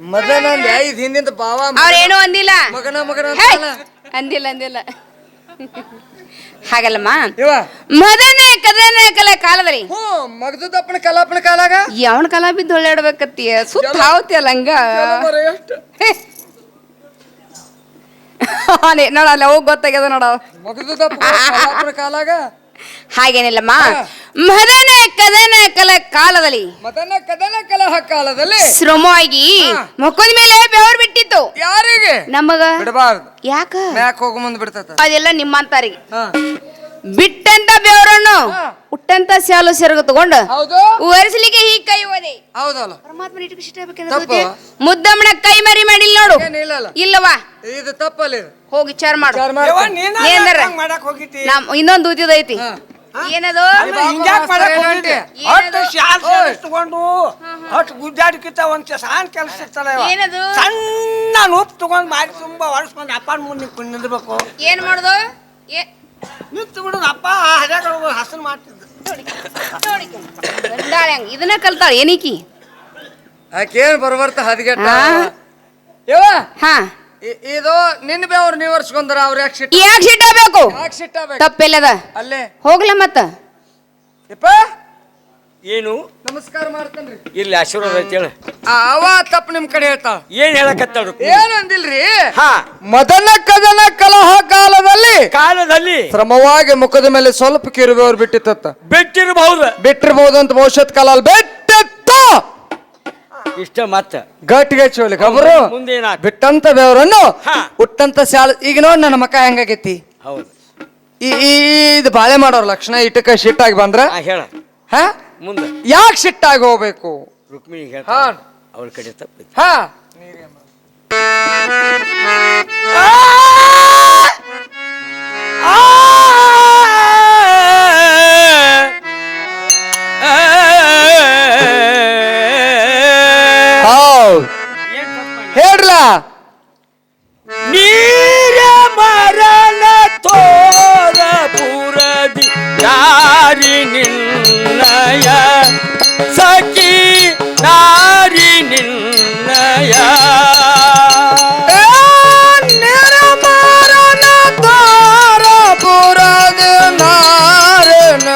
ಮೊದಲ ನಂದು ಐದು ಹಿಂದಿಂದ ಬಾವ ಅವ್ರೇನು ಅಂದಿಲ್ಲ. ಮಗನ ಮಗನ ಹೇ! ಅಂತಲ್ಲ. ಅಂದಿಲ್ಲ ಅಂದಿಲ್ಲ. ಹಾಗಲ್ಲಮ್ಮ? ಇವ. ಮದನೆ ಕದನೆ ಕಲೆ ಕಾಲದಲ್ಲಿ. ಹ್ಞೂ ಮಗದಪ್ಪನ ಕಲಾಪನ ಕಾಲಾಗ? ಯಾವನ ಕಲಾ ಬಿದ್ದು ಹೊಳ್ಳಾಡ್ಬೇಕತ್ತೀಯ ಸುತ್ತ ಹಾವತಿಯಲ್ಲ ಹಂಗ. ಎಷ್ಟು? ನೋಡಲ್ಲ ಹೋಗಿ ಗೊತ್ತಾಗ್ಯದ ನೋಡ. ಮಗದಪ್ಪ ಕಲಾಪನ ಕಾಲಾಗ? ಹಾಗೇನಿಲ್ಲಮ್ಮ? ಮದನ ಕದನ ಕಲ ಕಾಲದಲ್ಲಿ ಮದನ ಕದನ ಕಲಹ ಕಾಲದಲ್ಲಿ ಶ್ರಮವಾಗಿ. ಮುಖದ ಮೇಲೆ ಬೆವರು ಬಿಟ್ಟಿತ್ತು. ಯಾರಿಗೆ? ನಮಗ ಬಿಡಬಾರ್ದು. ಯಾಕ? ಮ್ಯಾಕ್ ಹೋಗ ಮುಂದೆ ಬಿಡ್ತದ ಅದೆಲ್ಲ ನಿಮ್ಮಂತಾರಿಗೆ. ಬಿಟ್ಟಂತ ಬೆವರನ್ನು. ಹುಟ್ಟಂತ ಶಾಲು ಸೆರಗು ತಗೊಂಡು? ಹೌದು. ಒರೆಸಲಿಕ್ಕೆ ಹೀಗೆ ಕೈ ಓದಿ ಹೌದಲ್ಲ. ತಪ್ಪು. ಮುದ್ದಮ್ಮನ ಕೈ ಮರಿ ಮಾಡಿಲ್ಲ ನೋಡು. ಇಲ್ಲವಾ? ಇದು ತಪ್ಪಲ್ಲ ಇದು. ಹೋಗಿ ವಿಚಾರ ಮಾಡು. ವಿಚಾರ ಮಾಡು. ಯವ್ವ, ನೀನ ಏನಾರ? ಹಂಗ್ ಮಾಡಕ್ ಹೋಗಿದ್ದಿ? ನಮ್ ಇನ್ನೊಂದು ಉದ್ಯದ ಐತಿ. ಹಾ. ಏನದು? ಅಲ್ಲ, ಹಿಂಗ್ಯಾಕ್ ಮಾಡಕ್ ಹೋಗಿದ್ದಿ? ಏನದು? ಒಟ್ಟು ಶಾಲ್ ಓಯ್. ತಗೊಂಡು ಗುದ್ದಾಡ್ಕಿತ್ತ ಒಂದ್ ಸಣ್ಣ ಕೆಲಸ ಇರ್ತಲ್ಲ ಏನದು? ಸಣ್ಣ ನೂಪ್ ತಗೊಂಡ್ ಮಾಡಿ ತುಂಬಾ ಒರೆಸ್ಕೊಂಡು ಅಪ್ಪನ ಮುಂದೆ ನಿಂತ್ಕೊಂಡು ಏನ್ ಮಾಡುದು? ಏ ನಿಂತು ಬಿಡುದು ಅಪ್ಪ ಹರ್ಯಾಗ ಹಸನ್ ಮಾಡ್ತಿದ್ದ. ಗಂಡಾಳೆ ಹೆಂಗ್? ಇದನ್ನ ಕಲ್ತಾಳ ಏನಿಕಿ? ಆಕೇನ್ ಬರ್ಬರ್ತ ಹದಿಗೆಟ್ಟ? ಹಾ. ಯವ್ವ ಹಾ. ಇ- ಇದು ನಿನ್ನ ಬೇವ್ರು ನೀವ್ ಒರ್ಸ್ಕೊಂಡ್ರ ಅವ್ರ ಯಾಕೆ ಸಿಟ್ಟ? ಯಾಕೆ ಸಿಟ್ಟಾಗಬೇಕು ಯಾಕೆ ಸಿಟ್ಟ ತಪ್ಪೆಲ್ಲದ? ಅಲ್ಲೇ. ಹೋಗ್ಲ ಮತ್ತ? ಯಪ್ಪ ಏನು? ನಮಸ್ಕಾರ ಮಾಡ್ತೇನ್ರಿ. ಇಲ್ಲಿ ಆಶೀರ್ವಾದ ಐತಿ ಹೇಳ. ಆ, ಅವ ತಪ್ಪು ನಿಮ್ ಕಡೆ ಹೇಳ್ತಾಳ ಏನ್ ಹೇಳಕತ್ತಾಳು ಏನು ಅಂದಿಲ್ರಿ? ಹಾ. ಮದನ ಕದನ ಕಲಹ ಕಾಲದಲ್ಲಿ ಕಾಲದಲ್ಲಿ ಶ್ರಮವಾಗಿ ಮುಖದ ಮೇಲೆ ಸ್ವಲ್ಪ ಕಿರುಬೆವ್ರು ಬಿಟ್ಟಿತ್ತ ಬಿಟ್ಟಿರಬಹುದು. ಬಿಟ್ಟಿರಬಹುದು ಅಂತ ಭವಿಷ್ಯತ್ ಕಾಲ ಬಿಟ್ಟಿತ್ತ. ಇಷ್ಟ ಮತ್ತ. ಗಟ್ಟಿಗೆ ಚೋಲಿ ಅವರು ಮುಂದೆ ಏನಾಗ್ತದೆ? ಬಿಟ್ಟಂತ ಬೇವರನ್ನು. ಹುಟ್ಟಂತ ಶಾಲ ಈಗ ನೋಡ್ ನನ್ನ ಮಕ್ಕ ಹೆಂಗಾಗೈತಿ. ಹೌದು. ಈ ಇದು ಬಾಳೆ ಮಾಡೋರ್ ಲಕ್ಷಣ ಇಟ್ಟಕ್ಕ ಶಿಟ್ಟಾಗಿ ಬಂದ್ರ? ಆ ಹೇಳ. ಹಾ? ಮುಂದೆ. ಯಾಕೆ ಸಿಟ್ಟಾಗಿ ಹೋಗ್ಬೇಕು? ರುಕ್ಮಿಣಿ ಹಾ. ಅವ್ರ ಕಡೆ ತಪ್ಪಿತ್ತು ಹಾ. ಹೇಳ್ರಲ್ಲ? ನೀರ ಮರಣ ತೋರ ಪುರದಿ ಯಾರಿ ನಿನ್ನಯ ಸಖಿ ನಾರಿ ನಿನ್ನಯ ಏ, ನಿರ್ಮರಣ ದ್ವಾರ ಪುರದ ನಾರನ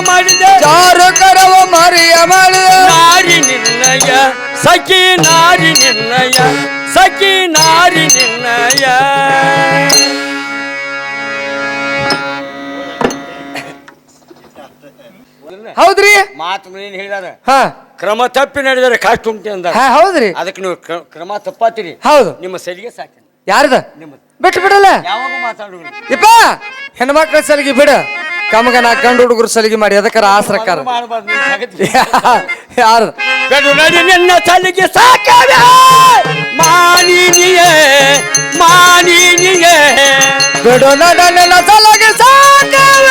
ಮಾಡಿದೆ. ಚಾರು ಕರವ ಮರಿಯ ಮಾಡಿದ ನಾರಿ ನಿನ್ನಯ ಸಖಿ ನಾರಿ ನಿನ್ನಯ ಸಖಿ ನಾರಿ ನಿನ್ನಯ ಹೌದ್ರಿ? ಮಾತು ಏನ್ ಹೇಳಿದಾರ. ಹಾ. ಕ್ರಮ ತಪ್ಪಿ ನಡೆದರೆ ಕಾಸ್ಟ್ ಉಂಟು ಅಂದ ಹಾ ಹೌದ್ರಿ. ಅದಕ್ಕೆ ನೀವು ಕ್ರ- ಕ್ರಮ ತಪ್ಪಾತಿರಿ. ಹೌದು. ನಿಮ್ಮ ಸಲಿಗೆ ಸಾಕಿ ಯಾರ್ದ? ನಿಮ್ಮ ಬಿಟ್ಟು ಬಿಡಲ್ಲ ಯಾವಾಗ ಮಾತಾಡುವ ಇಪ್ಪ ಹೆಣ್ಮಕ್ಳ ಸಲಿಗೆ ಬಿಡ. ಕಮಗ ನಾ ಕಂಡು ಹುಡುಗರು ಸಲಿಗೆ ಮಾಡಿ ಅದಕ್ಕಾರ ಆಸರಕ್ಕಾರ. ಯಾರು? ನಡಿ ನಿನ್ನ ಸಲಿಗೆ ಸಾಕವೇ ಮಾನಿನಿಯೇ ಮಾನಿನಿಯೇ. ಬಿಡು ನನ್ನ ಸಲಗೆ ಸಾಕವ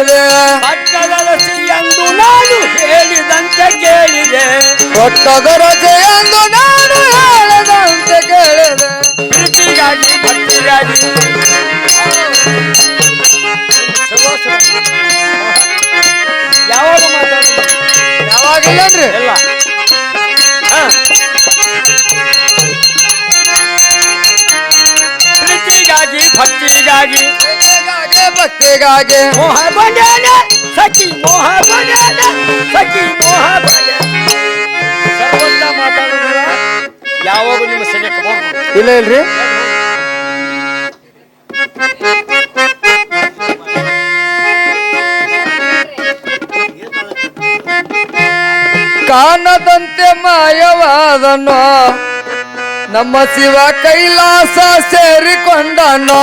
ಕೇಳಿದೆ. ಪಟ್ಟದರ್ಶಿ ಎಂದು ನಾನು ಹೇಳಿದಂತೆ ಕೇಳಿದೆ. ಪಟ್ಟದ ರಚಿ ಎಂದು ನಾನು ಹೇಳಿದಂತೆ ಕೇಳಿದೆ. ಪ್ರೀತಿಗಾಗಿ ಭಕ್ತಿಗಾಗಿ. ಯಾವಾಗ ಮಾತಾಡೋದು? ಯಾವಾಗಿಲ್ಲನ್ರಿ? ಎಲ್ಲ. ಹಾ. ಪ್ರೀತಿಗಾಗಿ ಭಕ್ತಿಗಾಗಿ. ಭಕ್ತಿಗಾಗಿ ಭಕ್ತಿಗಾಗಿ ಮೋಹ ಬಂಡಾನ ಸಖಿ ಮೋಹ ಬಂಡಾನ ಸಖಿ ಮೋಹ ಬಂಡಾನ ಸರ್ವತ್ತ ಮಾತಾಡೋದಿಲ್ಲ ಯಾವಾಗ ನಿಮ್ಮ ಸೆನೆಕ್ಕೆ ಬರ್ಬೋದು ಇಲ್ಲ ಇಲ್ರಿ. ಕಾಣದಂತೆ ಮಾಯವಾದನು ನಮ್ಮ ಶಿವ ಕೈಲಾಸ ಸೇರಿಕೊಂಡನು.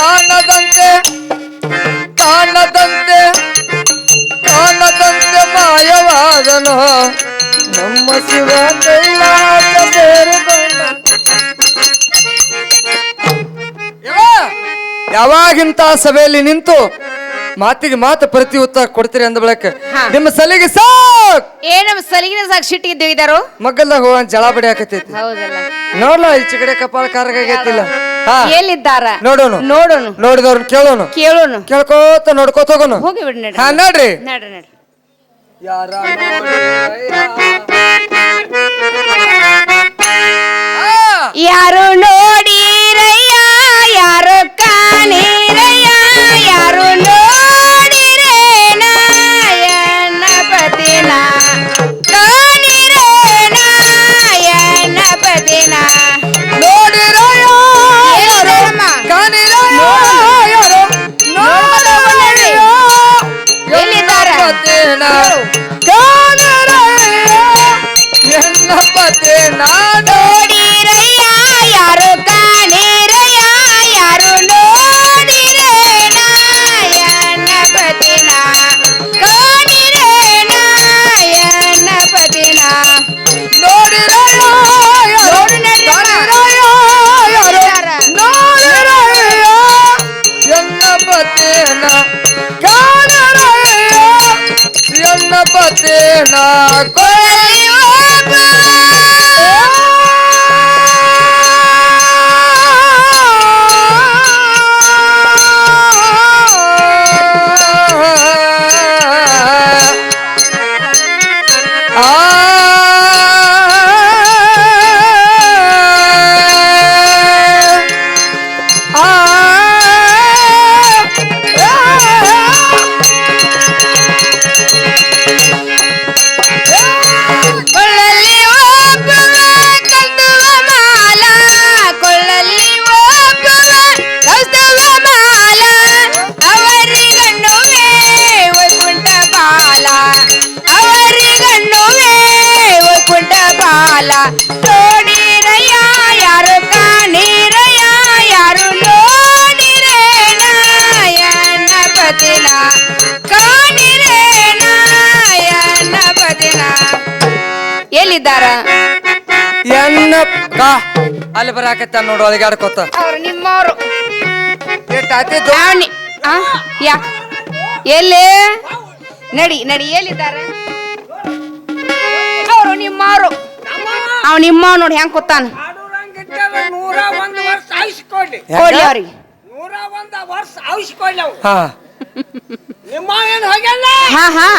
ನಮ್ಮ ಶಿವ ಕೈಲಾಸ ಸೇರಿಕೊಂಡ ಯಾವಾಗಿಂತ ಸಭೆಯಲ್ಲಿ ನಿಂತು ಮಾತಿಗೆ ಮಾತು ಪ್ರತಿ ಉತ್ತರ ಕೊಡ್ತೀರಿ ಅಂದ ಬಳಕ ನಿಮ್ಮ ಸಲಿಗೆ ಸಾಕ್! ಏ ನಮ್ಮ ಸಲಿಗಿನ ಸಾಕ್ ಸಿಟ್ಟಿಗಿದ್ದೇವೆ ಇದಾರು. ಮಗ್ಗಲ್ದಾಗ ಹೋಗ ಜಳ ಬಡಿ ಹಾಕತೈತಿ ಹೌದಲ್ಲ. ನೋಡ್ಲ ಈಚೆ ಕಡೆ ಕಪಾಳ ಕಾರ್ಗಾಗೈತಿಲ್ಲ ಹಾ. ಎಲ್ಲಿದ್ದಾರ? ನೋಡೋಣ ನೋಡೋಣ ನೋಡಿದವ್ರನ್ನ ಕೇಳೋಣ ಕೇಳೋಣ ಕೇಳ್ಕೋತ ನೋಡ್ಕೋತ ಹೋಗೋಣ ಹೋಗಿ ಬಿಡಿ ನೋಡ್ರಿ ನಡ್ರಿ. ನಡ್ರಿ ಯಾರ ಯಾರು पते ना कोई ಹೇಳಿದ್ದಾರ ಎನ್ನ ಕಾ ಅಲ್ಲಿ ಬರಾಕತ್ತ ನೋಡು ಅದಕ್ಕೆ ಆಡ್ಕೊತ ನಿಮ್ಮವರು ಯಾ ಎಲ್ಲಿ ನಡಿ ನಡಿ ಎಲ್ಲಿದ್ದಾರೆ ಅವರು ನಿಮ್ಮವರು ಅವ್ ನಿಮ್ಮ ನೋಡಿ ಹೆಂಗ್ ಕೂತಾನ? ನೂರ ಒಂದು ವರ್ಷ ಆಯುಷ್ಕೊಡ್ಲಿ ಕೊಡ್ಲಿ ಅವ್ರಿಗೆ. ನೂರ ಒಂದು ವರ್ಷ ಆಯುಷ್ಕೊಡ್ಲಿ ಅವು ಹಾ. ನಿಮ್ಮ ಏನು ಹೋಗಲ್ಲ ಹಾ ಹಾ.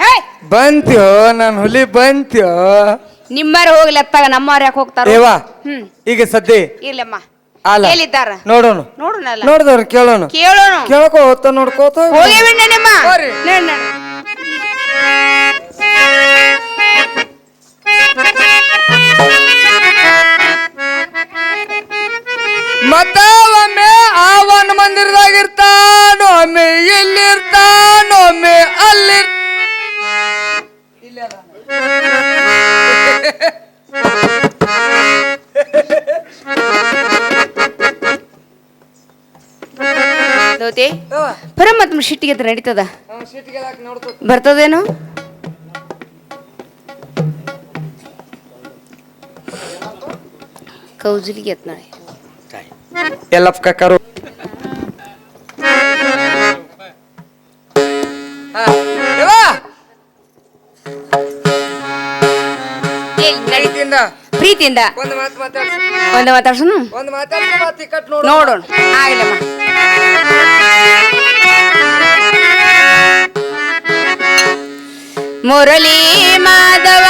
ಹೇ! ಬಂತ್ಯೋ ನನ್ ಹುಲಿ ಬಂತ್ಯೋ? ನಿಮ್ಮರ ಹೋಗ್ಲಿ ಅತ್ತಾಗ ನಮ್ಮವ್ರ ಯಾಕೆ ಹೋಗ್ತಾರ? ಹ್ಮ್. ಈಗ ಸದ್ಯ ಇಲ್ಲಮ್ಮ. ಅಲ್ಲ. ಎಲ್ಲಿದ್ದಾರ ನೋಡೋಣ. ನೋಡ್ದವ್ರು ಕೇಳೋಣ. ಕೇಳೋಣ. ಕೇಳ್ಕೋತ ನೋಡ್ಕೋತ ಹೋಗಿ ನಿಮ್ಮ? ಹೋರಿ. ನಡ್ ನಡ್. ಆವನ ಮಂದಿರದಾಗ ಇರ್ತಾನ ಒಮ್ಮೆ ಇಲ್ಲಿರ್ತಾನ ಒಮ್ಮೆ ಅಲ್ಲಿ ದೋತಿ ಪರಮಾತ್ಮ ಶಿಟ್ಟಿಗೆ ನಡೀತದ? ಬರ್ತದೇನು? ಕೌಜಲಿಗೆ ಎತ್ ನಾಳೆ ಎಲ್ಲಪ್ಪ ಕಕ್ಕರು ಪ್ರೀತಿಯಿಂದ. ಪ್ರೀತಿಯಿಂದ. ಒಂದು ಮಾತು ಮಾತಾಡ್ಸು ಒಂದ ಒಂದು ಮಾತಾಡ್ಸ ಮಾತು ಕಟ್ ನೋಡು. ನೋಡೋಣ. ಆಗಲಮ್ಮ ಮುರಳಿ ಮಾಧವ.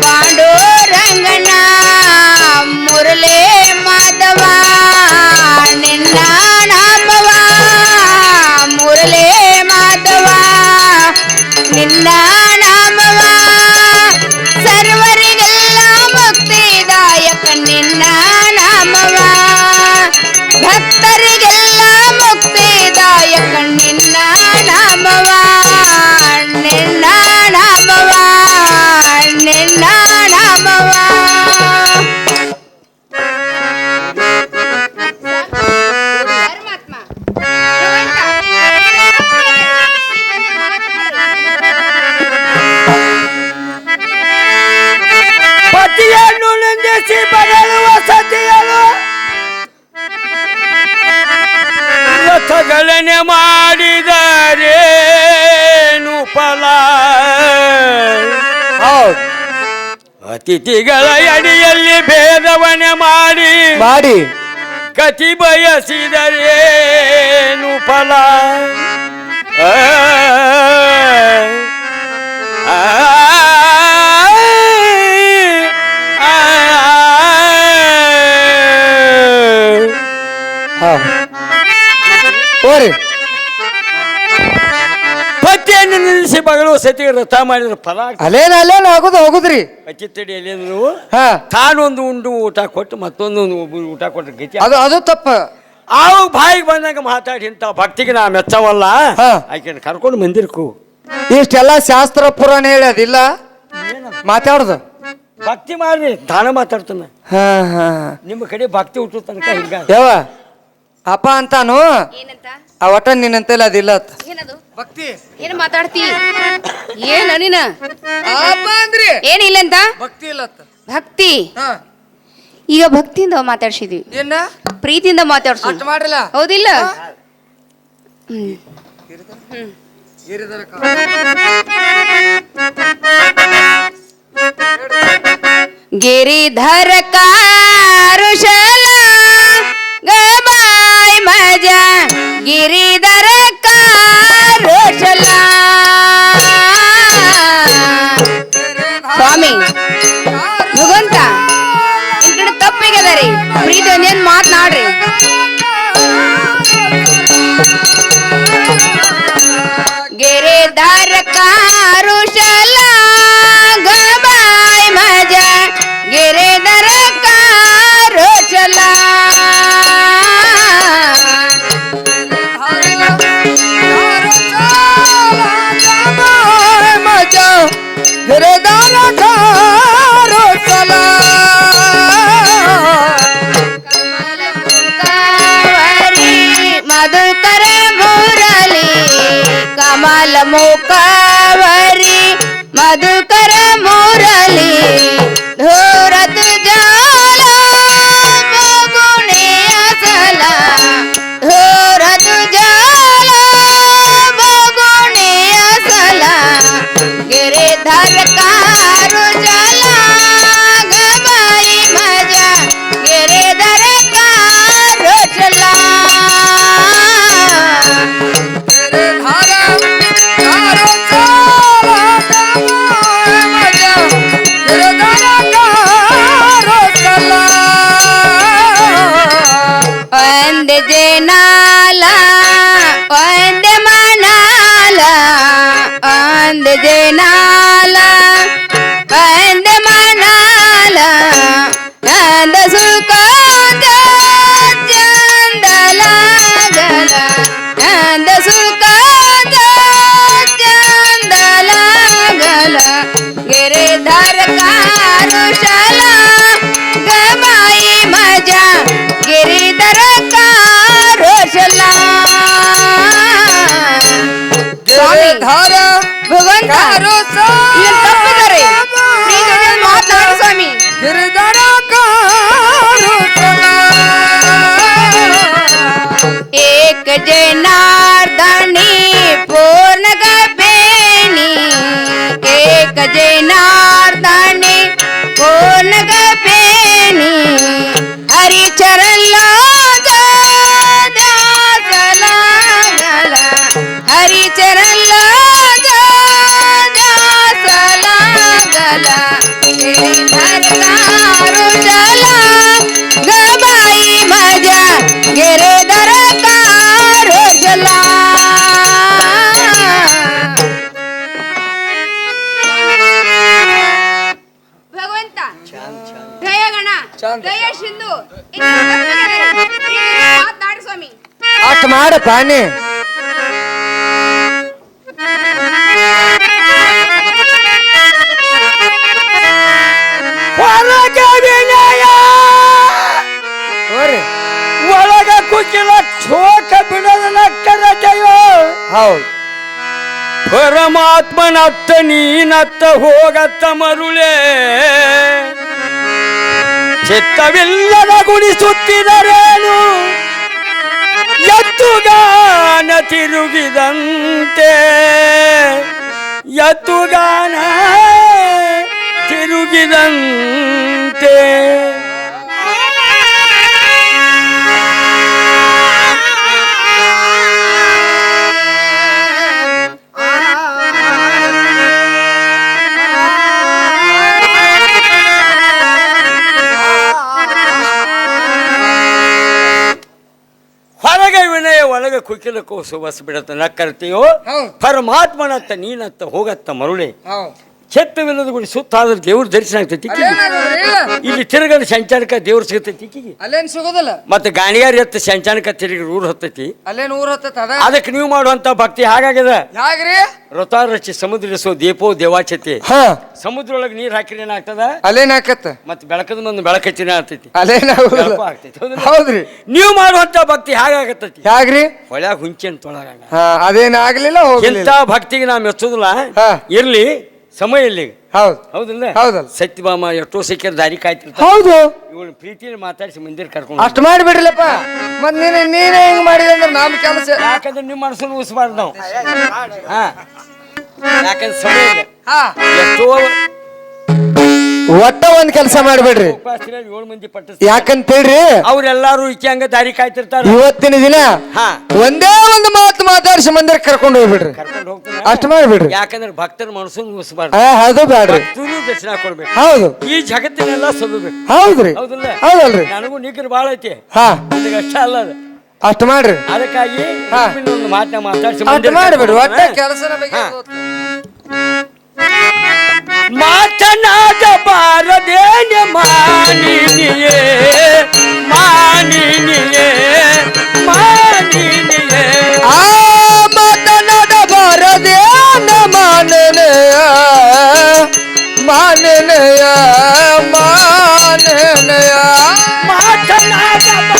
பாடோ ரங்கனா. ಬಯಸಿ ಬರಳುವ ಸತಿಯರು ರಥಗಳನೆ ಮಾಡಿದರೇನು ಫಲ ಅತಿಥಿಗಳ ಅಡಿಯಲ್ಲಿ ಭೇದವನೆ ಮಾಡಿ ಮಾಡಿ ಕತಿ ಬಯಸಿದರೇನು ಫಲ ಆ ಹೋರಿ. ಪತಿಯನ್ನು ನಿಲ್ಲಿಸಿ ಮಗಳು ಸತಿ ರಥ ಮಾಡಿದ್ರೆ ಫಲ ಅಲ್ಲೇನ ಅಲ್ಲೇನ ಆಗುದು ಹೋಗುದ್ರಿ ಅಚ್ಚಿ ತಡಿಯಲ್ಲಿ ನೀವು ಹಾ. ತಾನೊಂದು ಉಂಡು ಊಟ ಕೊಟ್ಟು ಮತ್ತೊಂದು ಒಬ್ಬರು ಊಟ ಕೊಟ್ಟರೆ ಗತಿ ಅದು ಅದು ತಪ್ಪ. ಆವಾಗ ಬಾಯಿಗೆ ಬಂದಾಗ ಮಾತಾಡಿ ಇಂಥ ಭಕ್ತಿಗೆ ನಾ ಮೆಚ್ಚವಲ್ಲ? ಹಾ. ಆಕೆನ ಕರ್ಕೊಂಡು ಮಂದಿರಕ್ಕೂ ಇಷ್ಟೆಲ್ಲ ಶಾಸ್ತ್ರ ಪುರಾಣ ಹೇಳಿ ಅದಿಲ್ಲ ಮಾತಾಡುದು. ಭಕ್ತಿ ಮಾಡ್ರಿ ತಾನ ಮಾತಾಡ್ತಾನೆ. ಹಾ ಹಾ ನಿಮ್ಮ ಕಡೆ ಭಕ್ತಿ ಹುಟ್ಟು ತನಕ ಹಿಂಗ ಯಾವ ಅಪ್ಪ ಅಂತಾನು? ಏನಂತ? ಆ ಒಟ್ಟ ನಿನ್ನಂತೆಲ್ಲ ಅದಿಲ್ಲ ಅತ್ತ ಏನದು? ಭಕ್ತಿ. ಏನ್ ಮಾತಾಡ್ತಿ ಏನ ನೀನ? ಅಪ್ಪ ಅಂದ್ರಿ. ಏನಿಲ್ಲ ಅಂತ? ಭಕ್ತಿ ಇಲ್ಲ ಅತ್ತ ಭಕ್ತಿ? ಹಾ. ಈಗ ಭಕ್ತಿಯಿಂದ ಮಾತಾಡ್ಸಿದ್ವಿ. ಏನ? ಪ್ರೀತಿಯಿಂದ ಮಾತಾಡ್ಸು ಅಟ್ ಮಾಡ್ರಲ್ಲ? ಹೌದಿಲ್ಲ? ಹ್ಮ್. ಗಿರಿಧರ ಕಾರುಶಲ ಗಿರಿಧರ ಕಾರುಶಲ कमल मुकावरी मधुकर मुरली धोरत जा ಏನು ತಪ್ಪಿದ್ದಾರೆ ಮಾತನಾಡು ಸ್ವಾಮಿ ಗಿರಿಧರ ಏಕ ಜನಾರ್ದನಿ ಪೂರ್ಣ ಗಬೇನಿ ಏಕ ಜನಾರ್ದನಿ ಪೂರ್ಣ ಗಬೇನಿ ಹರಿಚರಲ್ಲ ಪಾನಿ ಒಳಗ ಕುಚಿಲ ಚೋಕ ಬಿಡದ ನಕ್ಕರ ಜಯ ಹೌದು. ಪರಮಾತ್ಮನತ್ತ ನೀನತ್ತ ಹೋಗತ್ತ ಮರುಳೇ. ಚಿತ್ತವಿಲ್ಲದ ಗುಣಿಸುತ್ತಿದರೇನು ಎತ್ತುಗಾನ ತಿರುಗಿದಂತೆ. ಎತ್ತುಗಾನ ತಿರುಗಿದಂತೆ. ಒಳಗೆ ಕುಕಿಲ ಕೋಸು ಬಸ್ ಬಿಡತ್ತ ನಕ್ಕರ್ತೀಯೋ. ಪರಮಾತ್ಮನತ್ತ ನೀನತ್ತ ಹೋಗತ್ತ ಮರುಳೆ. ಹೌದು ಚೆತ್ತವಿಲ್ಲದ ಗುಡಿ ಸುತ್ತಾದ್ರೆ ದೇವ್ರ ದರ್ಶನ ಆಗ್ತೈತಿ ಈಕಿಗೆ. ಇಲ್ಲಿ ತಿರುಗಡ ಸಂಚಾರಕ ದೇವ್ರ ಸಿಗತೈತಿ ಈಕಿಗೆ. ಅಲ್ಲೇನ್ ಸಿಗೋದಿಲ್ಲ? ಮತ್ತೆ ಗಾಣಿಗಾರಿ ಎತ್ತ ಸಂಚಾರಕ ತಿರುಗಿ ಊರು ಹತ್ತೈತಿ. ಅಲ್ಲೇನು ಊರ್ ಹತ್ತದ ಅದ? ಅದಕ್ಕೆ ನೀವು ಮಾಡುವಂತ ಭಕ್ತಿ ಹಾಗಾಗ್ಯದ ಯಾಗ್ರಿ ಸಮುದ್ರ ಸಮುದ್ರಿಸೋ ದೀಪೋ ದೇವಾಚತಿ. ಹಾ. ಸಮುದ್ರ ಒಳಗೆ ನೀರ್ ಹಾಕಿದ್ರೆ ಏನಾಗ್ತದ? ಅಲ್ಲೇನ್ ಹಾಕತ್ತ? ಮತ್ತೆ ಬೆಳಕದ ಒಂದು ಬೆಳಕಚ್ಚಿನ ಆಗ್ತೈತಿ. ಅಲ್ಲೇನ್ ಆಗೋದಿಲ್ಲ ಬೆಳಕು ಆಗ್ತೈತಿ. ಹೌದಿಲ್ಲ? ಹೌದ್ರಿ. ನೀವು ಮಾಡುವಂತ ಭಕ್ತಿ ಹಾಗಾಗತ್ತೈತಿ. ಹಾಗ್ರಿ ಹೊಳ್ಯಾಗ ಹುಂಚೆನ್ ಅಂತ ಹಾ ಅದೇನಾಗ್ಲಿಲ್ಲ ಇಂಥ ಹೋಗ್ಲಿಲ್ಲ. ಭಕ್ತಿಗೆ ನಾ ಮೆಚ್ಚೋದಿಲ್ಲ. ಹಾ. ಇರ್ಲಿ. ಸಮಯ ಇಲ್ಲಿ ಹೌದು ಹೌದಿಲ್ಲ. ಹೌದಲ್ಲ. ಸತ್ಯಭಾಮ ಎಷ್ಟೋ ಸಿಕ್ಕಿರ ದಾರಿ ಕಾಯ್ತಿರ್ತಾರ ಹೌದು. ಇವಳು ಪ್ರೀತಿಯಲ್ಲಿ ಮಾತಾಡಿಸಿ ಮಂದಿರ ಕರ್ಕೊಂಡು ಅಷ್ಟು ಮಾಡಿಬಿಡ್ಲಪ್ಪ ಮತ್ ನೀನೆ ನೀನೇ ಹಿಂಗ್ ಮಾಡಿದೆ ಅಂದ್ರೆ ನಮ್ ಕೆಲಸ ಯಾಕಂದ್ರೆ ನಿಮ್ಮ ಮನಸ್ಸನ್ನು ಉಸ್ಬಾರ್ದು ನಾವು. ಹಾ. ಯಾಕಂದ್ರೆ ಸಮಯ ಇಲ್ಲ. ಹಾ. ಎಷ್ಟೋ ಒಟ್ಟ ಒಂದ್ ಕೆಲಸ ಮಾಡ್ಬೇಡ್ರಿ. ಏಳು ಮಂದಿ ಯಾಕಂತ ಹೇಳ್ರಿ ಅವ್ರೆಲ್ಲಾರು ಈಕೆ ಹಂಗ ದಾರಿ ಕಾಯ್ತಿರ್ತಾರ. ಇವತ್ತಿನ ದಿನ ಹಾ. ಒಂದೇ ಒಂದು ಮಾತು ಮಾತಾಡಿಸಿ ಮಂದಿರ ಕರ್ಕೊಂಡು ಹೋಗ್ಬಿಡ್ರಿ. ಕರ್ಕೊಂಡು ಹೋಗ್ತಾನೆ. ಅಷ್ಟ್ ಮಾಡ್ಬಿಡ್ರಿ. ಯಾಕಂದ್ರೆ ಭಕ್ತರ ಮನಸ್ಸನ್ನು ಉಳಿಸಬಾರ್ದು ಹಾ ಅದು ಬ್ಯಾಡ್ರಿ. ದರ್ಶನ ಕೊಡ್ಬೇಕು. ಹೌದು. ಈ ಜಗತ್ತಿನೆಲ್ಲ ಸಲ್ಲಬೇಕು ಹೌದ್ರಿ. ಹೌದಿಲ್ಲ? ಹೌದಲ್ರಿ. ನನಗೂ ನಿಗ್ರ ಬಾಳ ಐತಿ. ಹಾ. ನಿನಗೆ ಅಷ್ಟ ಅಲ್ಲ ಅದು. ಅಷ್ಟ ಮಾಡ್ರಿ. ಅದಕ್ಕಾಗಿ ಹಾ. ಒಂದು ಮಾತನ್ನ ಮಾತಾಡಿಸಿ ಅಷ್ಟ್ ಮಾಡ್ಬಿಡ್ರಿ. ಒಟ್ಟ ಬಗ್ಗೆ ಹಾ. ಮಾತನಾಡಬಾರದೇನೆ ಮಾನಿನಿಯೇ ಮಾನಿನಿಯೇ ಮಾನಿನಿಯೇ ಆ ಮಾತನಾಡಬಾರದೇ ಮಾನನೆಯ ಮಾನನೆಯ ಮಾನನೆಯ ಮಾತನಾಡಬಾರದೇನೆ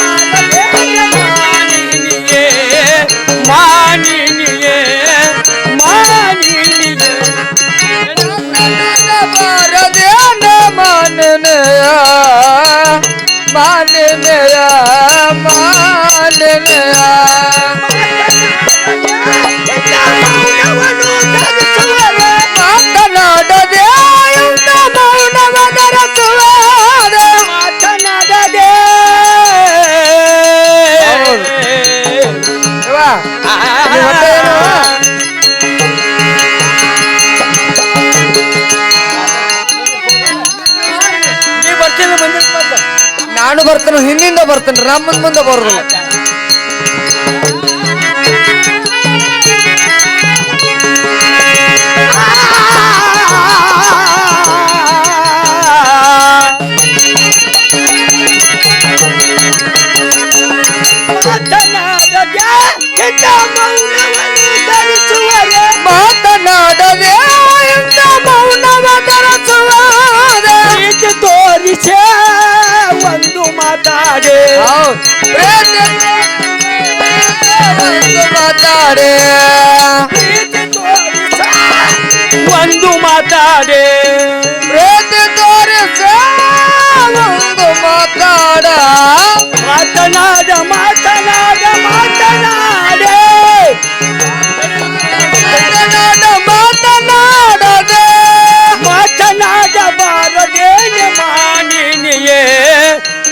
ಬರ್ತೇನೆ. ಮುಂದ್ ಮುಂದೆ ಬರೋದಿಲ್ಲ.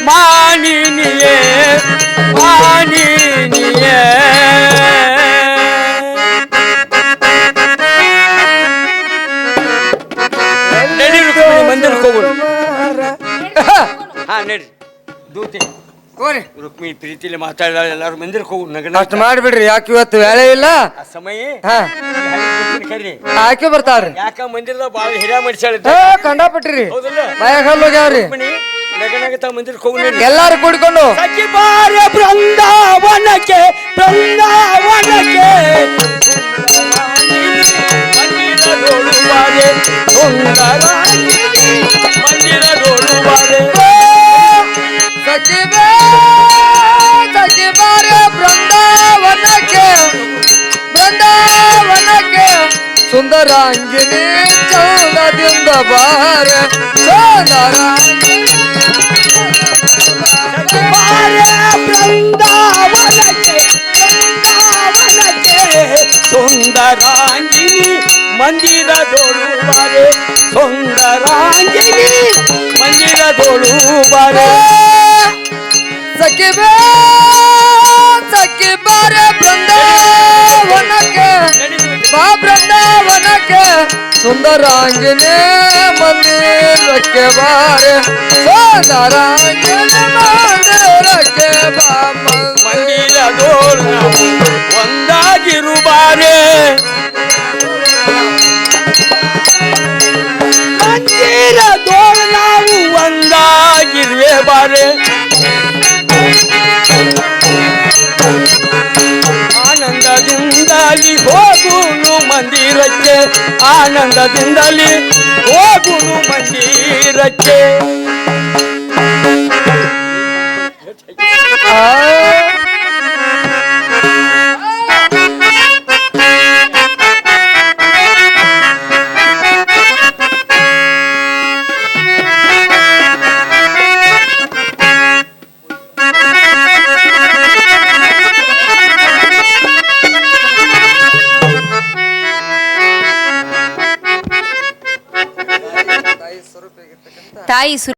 ಮಾನಿನಿಯೇ ಮಾನಿನಿಯೇ. ನಡಿ ರುಕ್ಮಿಣಿ ಮಂದಿರಕ್ಕೆ ಹೋಗೋಣ ಹಾ ನಡಿ. ದೂತಿ. ಹೋರಿ. ರುಕ್ಮಿಣಿ ಪ್ರೀತಿಲಿ ಮಾತಾಡಿದ ಎಲ್ಲಾರು ಮಂದಿರಕ್ಕೆ ಹೋಗು ನಗನ ಅಷ್ಟ್ ಮಾಡ್ಬಿಡ್ರಿ ಯಾಕೆ ಇವತ್ತು ವೇಳೆ ಇಲ್ಲ? ಆ ಸಮಯ? ಹಾ. ಕರಿ ಆಕೆ ಬರ್ತಾಳ್ರಿ? ಯಾಕ ಮಂದಿರದ ಬಾಳ ಹಿರಿಯ ಮನುಷ್ಯ ಏ ಕಂಡಾಪಟ್ರಿ ಹೌದಲ್ಲ? ಬಾಯಾಗ ಹೋಗ್ಯಾವ್ರಿ. ರುಕ್ಮಿಣಿ ಎಲ್ಲಾರು ಕೂಡಿಕೊಂಡು ಸಖಿ ಬಾರ ಬೃಂದಾವನಕ್ಕೆ ಬೃಂದಾವನಕ್ಕೆ ಮಂದಿರದೊಳುವಾರೆ ಸುಂದರ ಮಂದಿರದೊಳುವಾರೆ ಸಚಿವೆ ಸಚಿವಾರೆ ಬೃಂದಾವನಕ್ಕೆ ಬೃಂದಾವನಕ್ಕೆ ಸುಂದರಾಂಗಿನಿ ಚೌದದಿಂದ ಬಾರ ಸುಂದರಾಂಗಿನಿ ಸಖಿ ಬಾರ ಬೃಂದಾವನಕ್ಕೆ ಬೃಂದಾವನಕ್ಕೆ ಸುಂದರಾಂಗಿನಿ ಮಂದಿರದೊಳುವಾರೆ ಸುಂದರಾಂಗಿನಿ ಮಂದಿರದೋಳು ಬಾರೆ ಸುಂದರ ಸುಂದರಾಂಗಿನಿ ಮಂದಿರಕ್ಕೆ ಬಾರೆ. ಸುಂದರಾಂಗಿನಿ ಮಂದಿರಕ್ಕೆ ಬಾ ಮಂದಿರ. ಒಂದಾಗಿರು ಬಾರೆ. ಮಂದಿರಕ್ಕೆ ಆನಂದದಿಂದಲೇ ಹೋಗುನು ಮಂದಿರಕ್ಕೆ. país